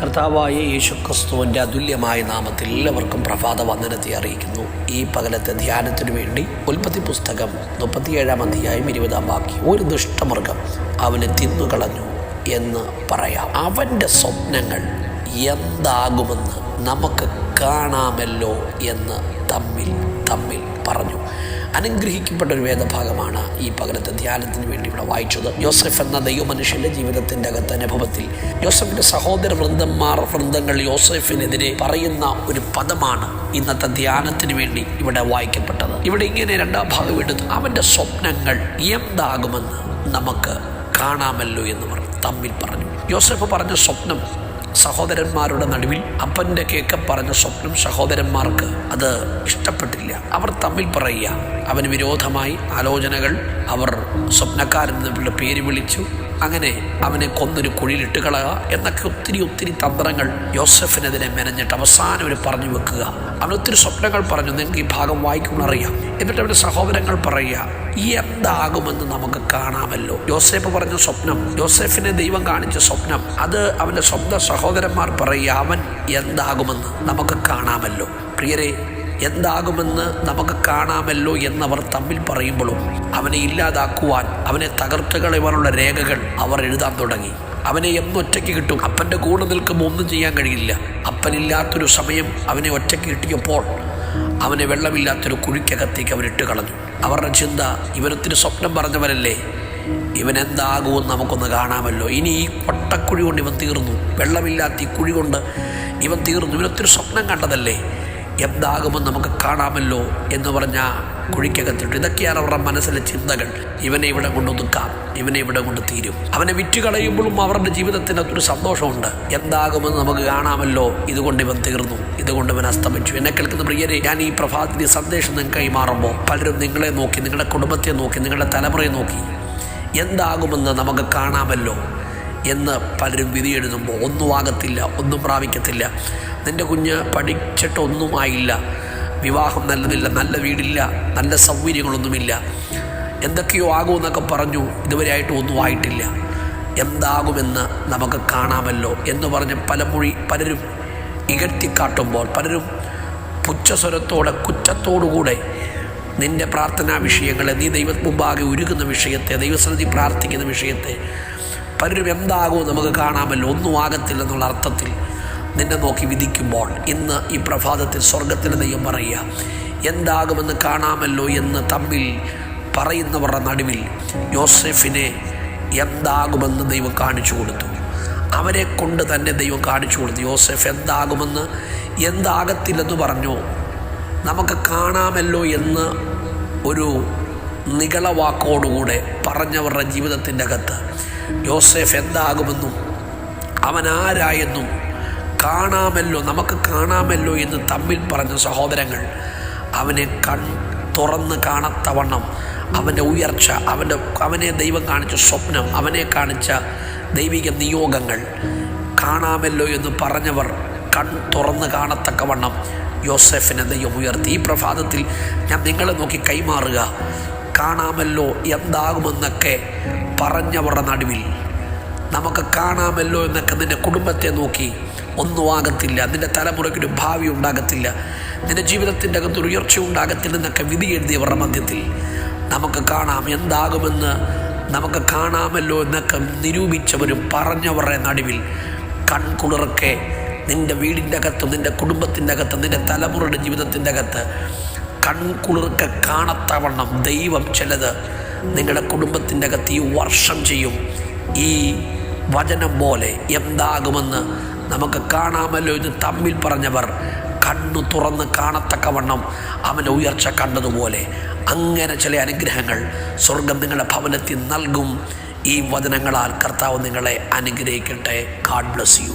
കർത്താവായ യേശു ക്രിസ്തുവിന്റെ അതുല്യമായ നാമത്തിൽ എല്ലാവർക്കും പ്രഭാത വന്ദനത്തെ അറിയിക്കുന്നു. ഈ പകലത്തെ ധ്യാനത്തിനു വേണ്ടി ഉൽപ്പത്തി പുസ്തകം മുപ്പത്തിയേഴാം അധ്യായം ഇരുപതാം ബാക്കി ഒരു ദുഷ്ടമൃഗം അവനെ തിന്നുകളഞ്ഞു എന്ന് പറയാം. അവന്റെ സ്വപ്നങ്ങൾ എന്താകുമെന്ന് നമുക്ക് കാണാമല്ലോ എന്ന് തമ്മിൽ തമ്മിൽ പറഞ്ഞു. അനുഗ്രഹിക്കപ്പെട്ട ഒരു വേദഭാഗമാണ് ഈ പകലത്തെ ധ്യാനത്തിന് വേണ്ടി ഇവിടെ വായിച്ചത്. യോസഫ് എന്ന ദൈവമനുഷ്യന്റെ ജീവിതത്തിന്റെ അകത്ത് അനുഭവത്തിൽ. യോസഫിന്റെ സഹോദര വൃന്ദന്മാർ വൃന്ദങ്ങൾ യോസഫിനെതിരെ പറയുന്ന ഒരു പദമാണ് ഇന്നത്തെ ധ്യാനത്തിന് വേണ്ടി ഇവിടെ വായിക്കപ്പെട്ടത്. ഇവിടെ ഇങ്ങനെ രണ്ടാം ഭാഗം എടുത്തു അവന്റെ സ്വപ്നങ്ങൾ എന്താകുമെന്ന് നമുക്ക് കാണാമല്ലോ എന്ന് പറഞ്ഞു. തമ്മിൽ പറഞ്ഞു. യോസഫ് പറഞ്ഞ സ്വപ്നം സഹോദരന്മാരുടെ നടുവിൽ അപ്പന്റെ കേക്ക പറഞ്ഞ സ്വപ്നം സഹോദരന്മാർക്ക് അത് ഇഷ്ടപ്പെട്ടില്ല. അവർ തമ്മിൽ പറയുക അവന് വിരോധമായി ആലോചനകൾ അവർ സ്വപ്നക്കാരൻ പേര് വിളിച്ചു. അങ്ങനെ അവനെ കൊന്നൊരു കുഴിയിലിട്ട് കളയുക എന്നൊക്കെ ഒത്തിരി ഒത്തിരി തന്ത്രങ്ങൾ യോസഫിനെതിരെ മെനഞ്ഞിട്ട് അവസാനം ഒരു പറഞ്ഞു വെക്കുക. അവൻ ഒത്തിരി സ്വപ്നങ്ങൾ പറഞ്ഞു. നിങ്ങൾക്ക് ഈ ഭാഗം വായിക്കുമ്പോൾ അറിയാം. എന്നിട്ട് അവന്റെ സഹോദരങ്ങൾ പറയുക എന്താകുമെന്ന് നമുക്ക് കാണാമല്ലോ. യോസേഫ് പറഞ്ഞ സ്വപ്നം. യോസേഫിനെ ദൈവം കാണിച്ച സ്വപ്നം അത് അവന്റെ സ്വന്തം സഹോദരന്മാർ പറയുക അവൻ എന്താകുമെന്ന് നമുക്ക് കാണാമല്ലോ. പ്രിയരെ എന്താകുമെന്ന് നമുക്ക് കാണാമല്ലോ എന്നവർ തമ്മിൽ പറയുമ്പോഴും അവനെ ഇല്ലാതാക്കുവാൻ അവനെ തകർത്തുകളയുവാനുള്ള രേഖകൾ അവർ എഴുതാൻ തുടങ്ങി. അവനെ എന്നൊറ്റയ്ക്ക് കിട്ടും. അപ്പന്റെ കൂടെ നിൽക്കുമ്പോൾ ഒന്നും ചെയ്യാൻ കഴിയില്ല. അപ്പനില്ലാത്തൊരു സമയം അവനെ ഒറ്റയ്ക്ക് കിട്ടിയപ്പോൾ അവനെ വെള്ളമില്ലാത്തൊരു കുഴിക്കകത്തേക്ക് അവരിട്ട് കളഞ്ഞു. അവരുടെ ചിന്ത ഇവനൊത്തിരി സ്വപ്നം പറഞ്ഞവരല്ലേ? ഇവൻ എന്താകുമെന്ന് നമുക്കൊന്ന് കാണാമല്ലോ. ഇനി ഈ കൊട്ടക്കുഴി കൊണ്ട് ഇവൻ തീർന്നു. വെള്ളമില്ലാത്ത ഈ കുഴി കൊണ്ട് ഇവൻ തീർന്നു. ഇവനൊത്തിരി സ്വപ്നം കണ്ടതല്ലേ? എന്താകുമെന്ന് നമുക്ക് കാണാമല്ലോ എന്ന് പറഞ്ഞ കുഴിക്കകത്തിട്ട് ഇതൊക്കെയാണ് അവരുടെ മനസ്സിലെ ചിന്തകൾ. ഇവനെ ഇവിടെ കൊണ്ടൊതുക്കാം ഇവനെ ഇവിടെ കൊണ്ട് തീരും. അവനെ വിറ്റ് കളയുമ്പോഴും അവരുടെ ജീവിതത്തിന് അതൊരു സന്തോഷമുണ്ട്. എന്താകുമെന്ന് നമുക്ക് കാണാമല്ലോ ഇതുകൊണ്ട് ഇവൻ തീർന്നു ഇതുകൊണ്ട് ഇവൻ അസ്തമിച്ചു. എന്നെ കേൾക്കുന്ന പ്രിയരെ ഞാൻ ഈ പ്രഭാതത്തിന്റെ സന്ദേശം നിങ്ങൾ കൈമാറുമ്പോൾ പലരും നിങ്ങളെ നോക്കി നിങ്ങളുടെ കുടുംബത്തെ നോക്കി നിങ്ങളുടെ തലമുറയെ നോക്കി. എന്താകുമെന്ന് നമുക്ക് കാണാമല്ലോ എന്ന് പലരും വിധിയെഴുതുമ്പോൾ ഒന്നും ആകത്തില്ല ഒന്നും പ്രാപിക്കത്തില്ല. നിന്റെ കുഞ്ഞ് പഠിച്ചിട്ടൊന്നും ആയില്ല. വിവാഹം നല്ലതില്ല നല്ല വീടില്ല നല്ല സൗകര്യങ്ങളൊന്നുമില്ല. എന്തൊക്കെയോ ആകുമെന്നൊക്കെ പറഞ്ഞു ഇതുവരെയായിട്ട് ഒന്നും ആയിട്ടില്ല. എന്താകുമെന്ന് നമുക്ക് കാണാമല്ലോ എന്ന് പറഞ്ഞ് പലമൊഴി പലരും ഇകഴ്ത്തിക്കാട്ടുമ്പോൾ പലരും പുച്ഛസ്വരത്തോടെ കുറ്റത്തോടുകൂടെ നിന്റെ പ്രാർത്ഥനാ വിഷയങ്ങളെ നീ ദൈവ മുമ്പാകെ ഉരുകുന്ന വിഷയത്തെ ദൈവസന്നിധി പ്രാർത്ഥിക്കുന്ന വിഷയത്തെ പലരും എന്താകുമോ നമുക്ക് കാണാമല്ലോ. ഒന്നും ആകത്തില്ല എന്നുള്ള അർത്ഥത്തിൽ നിന്നെ നോക്കി വിധിക്കുമ്പോൾ ഇന്ന് ഈ പ്രഭാതത്തിൽ സ്വർഗത്തിന് ദൈവം പറയുക എന്താകുമെന്ന് കാണാമല്ലോ എന്ന് തമ്മിൽ പറയുന്നവരുടെ നടുവിൽ യോസെഫിനെ എന്താകുമെന്ന് ദൈവം കാണിച്ചു കൊടുത്തു. അവരെ കൊണ്ട് തന്നെ ദൈവം കാണിച്ചു കൊടുത്തു. യോസെഫ് എന്താകുമെന്ന്? എന്താകത്തില്ലെന്ന് പറഞ്ഞു. നമുക്ക് കാണാമല്ലോ എന്ന് ഒരു നികളവാക്കോടുകൂടെ പറഞ്ഞവരുടെ ജീവിതത്തിന്റെ അകത്ത് യോസെഫ് എന്താകുമെന്നും അവൻ ആരായെന്നും കാണാമല്ലോ നമുക്ക് കാണാമല്ലോ എന്ന് തമ്മിൽ പറഞ്ഞ സഹോദരങ്ങൾ അവനെ കൺ തുറന്ന് കാണത്തവണ്ണം അവന്റെ ഉയർച്ച അവന്റെ അവനെ ദൈവം കാണിച്ച സ്വപ്നം അവനെ കാണിച്ച ദൈവിക നിയോഗങ്ങൾ കാണാമല്ലോ എന്ന് പറഞ്ഞവർ കൺ തുറന്ന് കാണത്തക്കവണ്ണം യോസെഫിനെ ദൈവം ഉയർത്തി. ഈ പ്രഭാതത്തിൽ ഞാൻ നിങ്ങളെ നോക്കി കൈമാറുക. കാണാമല്ലോ എന്താകുമെന്നൊക്കെ പറഞ്ഞവരുടെ നടുവിൽ. നമുക്ക് കാണാമല്ലോ എന്നൊക്കെ നിന്റെ കുടുംബത്തെ നോക്കി ഒന്നും ആകത്തില്ല. നിന്റെ തലമുറയ്ക്കൊരു ഭാവി ഉണ്ടാകത്തില്ല. നിന്റെ ജീവിതത്തിന്റെ അകത്തൊരു ഉയർച്ച ഉണ്ടാകത്തില്ല എന്നൊക്കെ വിധി എഴുതിയവരുടെ മധ്യത്തിൽ നമുക്ക് കാണാം എന്താകുമെന്ന് നമുക്ക് കാണാമല്ലോ എന്നൊക്കെ നിരൂപിച്ചവരും പറഞ്ഞവരുടെ നടുവിൽ കൺകുളിറക്കെ നിന്റെ വീടിന്റെ അകത്ത് നിന്റെ കുടുംബത്തിന്റെ അകത്ത് നിന്റെ തലമുറയുടെ ജീവിതത്തിന്റെ അകത്ത് കൺകുളിർക്കെ കാണത്തവണ്ണം ദൈവം ചിലത് നിങ്ങളുടെ കുടുംബത്തിന്റെ അകത്ത് ഈ വർഷം ചെയ്യും. ഈ വചനം പോലെ എന്താകുമെന്ന് നമുക്ക് കാണാമല്ലോ ഇത് തമ്മിൽ പറഞ്ഞവർ. കണ്ണു തുറന്ന് കാണത്തക്കവണ്ണം അവന്റെ ഉയർച്ച കണ്ടതുപോലെ അങ്ങനെ ചില അനുഗ്രഹങ്ങൾ സ്വർഗം നിങ്ങളുടെ ഭവനത്തിൽ നൽകും. ഈ വചനങ്ങളാൽ കർത്താവ് നിങ്ങളെ അനുഗ്രഹിക്കട്ടെ. God bless you